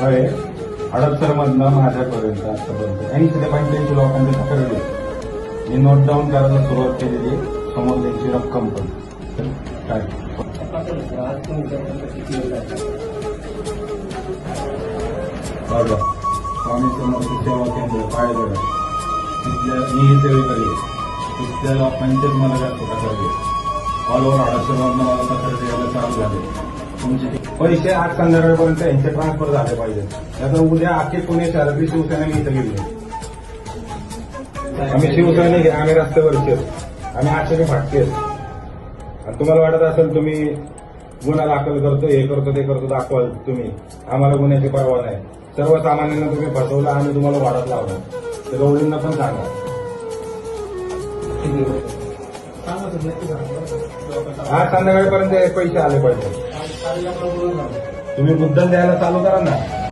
होय. हडपसर मधनं माझ्यापर्यंत आतापर्यंत आणि तिथे पण त्यांची तक्रार पकडली मी नोट डाऊन करायला सुरुवात केलेली समोर त्यांची रक्कम पण. काय? स्वामी समर्थ सेवा केंद्र पायगड. तिथल्या मी सेवेकडे तिथल्या लोकांचेच मला जास्त तक्रार ऑल ओव्हर हडपसर हडपसरमधनं मला तक्रार द्यायला चालू झाले. तुमची पैसे आठ संध्याकाळपर्यंत यांचे ट्रान्सफर झाले पाहिजे. आता उद्या अख्खे पुणे शहरातली शिवसेना मी इथं गेली आम्ही शिवसैनिक आहे आम्ही रस्त्यावरचे आम्ही आश्चर्य फाटके आणि तुम्हाला वाटत असेल तुम्ही गुन्हा दाखल करतो हे करतो ते करतो दाखवाल तुम्ही. आम्हाला गुन्ह्याची परवा नाही. सर्वसामान्यांना तुम्ही फसवलं आम्ही तुम्हाला वाढत लावलं. तर गवळींना पण सांगा. आज संध्याकाळपर्यंत पैसे आले पाहिजे. तुम्ही मुद्दल द्यायला चालू करा ना.